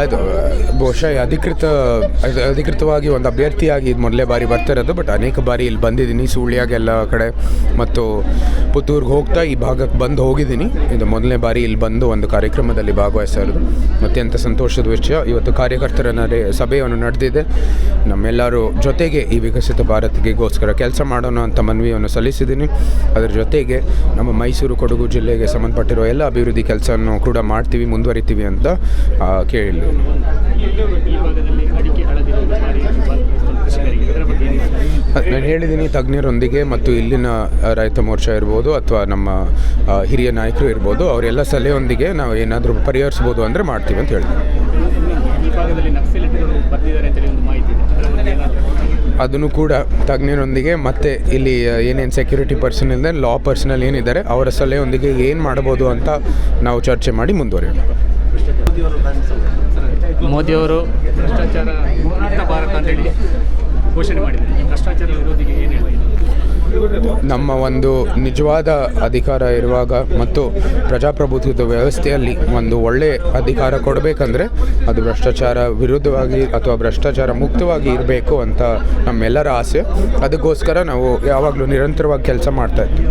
ಅದು ಬಹುಶಃ ಅಧಿಕೃತ ಅಧಿಕೃತವಾಗಿ ಒಂದು ಅಭ್ಯರ್ಥಿಯಾಗಿ ಇದು ಮೊದಲೇ ಬಾರಿ ಬರ್ತಾ ಇರೋದು ಬಟ್ ಅನೇಕ ಬಾರಿ ಇಲ್ಲಿ ಬಂದಿದ್ದೀನಿ ಸುಳ್ಯಾಗೆಲ್ಲ ಕಡೆ, ಮತ್ತು ಪುತ್ತೂರಿಗೆ ಹೋಗ್ತಾ ಈ ಭಾಗಕ್ಕೆ ಬಂದು ಹೋಗಿದ್ದೀನಿ. ಇದು ಮೊದಲನೇ ಬಾರಿ ಇಲ್ಲಿ ಬಂದು ಒಂದು ಕಾರ್ಯಕ್ರಮದಲ್ಲಿ ಭಾಗವಹಿಸ್ತಾ ಇರೋದು ಅತ್ಯಂತ ಸಂತೋಷದ ವಿಷಯ. ಇವತ್ತು ಕಾರ್ಯಕರ್ತರ ಸಭೆಯನ್ನು ನಡೆದಿದೆ. ನಮ್ಮೆಲ್ಲರೂ ಜೊತೆಗೆ ಈ ವಿಕಸಿತ ಭಾರತಗೆಗೋಸ್ಕರ ಕೆಲಸ ಮಾಡೋಣ ಅಂತ ಮನವಿಯನ್ನು ಸಲ್ಲಿಸಿದ್ದೀನಿ. ಅದರ ಜೊತೆಗೆ ನಮ್ಮ ಮೈಸೂರು ಕೊಡಗು ಜಿಲ್ಲೆಗೆ ಸಂಬಂಧಪಟ್ಟಿರೋ ಎಲ್ಲ ಅಭಿವೃದ್ಧಿ ಕೆಲಸವನ್ನು ಕೂಡ ಮಾಡ್ತೀವಿ ಮುಂದುವರಿತೀವಿ ಅಂತ ಆ, ನಾನು ಹೇಳಿದ್ದೀನಿ ತಜ್ಞರೊಂದಿಗೆ ಮತ್ತು ಇಲ್ಲಿನ ರೈತ ಮೋರ್ಚಾ ಇರ್ಬೋದು ಅಥವಾ ನಮ್ಮ ಹಿರಿಯ ನಾಯಕರು ಇರ್ಬೋದು ಅವರೆಲ್ಲ ಸಲಹೆಯೊಂದಿಗೆ ನಾವು ಏನಾದರೂ ಪರಿಹರಿಸ್ಬೋದು ಅಂದರೆ ಮಾಡ್ತೀವಿ ಅಂತ ಹೇಳ್ತೀವಿ ಅದನ್ನು ಕೂಡ ತಜ್ಞರೊಂದಿಗೆ ಮತ್ತು ಇಲ್ಲಿ ಏನೇನು ಸೆಕ್ಯೂರಿಟಿ ಪರ್ಸನ್ ಇಲ್ಲದೆ ಲಾ ಪರ್ಸನಲ್ ಏನಿದ್ದಾರೆ ಅವರ ಸಲಹೆಯೊಂದಿಗೆ ಏನು ಮಾಡ್ಬೋದು ಅಂತ ನಾವು ಚರ್ಚೆ ಮಾಡಿ ಮುಂದುವರಿಯೋಣ. ಮೋದಿಯವರು ಭ್ರಷ್ಟಾಚಾರ ಭಾರತ ಅಂತ ಅಂತೇಳಿ ಘೋಷಣೆ ಮಾಡಿದ್ದಾರೆ. ಭ್ರಷ್ಟಾಚಾರ ವಿರೋಧಿಗೆ ಏನು ನಮ್ಮ ಒಂದು ನಿಜವಾದ ಅಧಿಕಾರ ಇರುವಾಗ ಮತ್ತು ಪ್ರಜಾಪ್ರಭುತ್ವದ ವ್ಯವಸ್ಥೆಯಲ್ಲಿ ಒಂದು ಒಳ್ಳೆ ಅಧಿಕಾರ ಕೊಡಬೇಕಂದ್ರೆ ಅದು ಭ್ರಷ್ಟಾಚಾರ ವಿರುದ್ಧವಾಗಿ ಅಥವಾ ಭ್ರಷ್ಟಾಚಾರ ಮುಕ್ತವಾಗಿ ಇರಬೇಕು ಅಂತ ನಮ್ಮೆಲ್ಲರ ಆಸೆ. ಅದಕ್ಕೋಸ್ಕರ ನಾವು ಯಾವಾಗಲೂ ನಿರಂತರವಾಗಿ ಕೆಲಸ ಮಾಡ್ತಾ ಇರ್ತೀವಿ.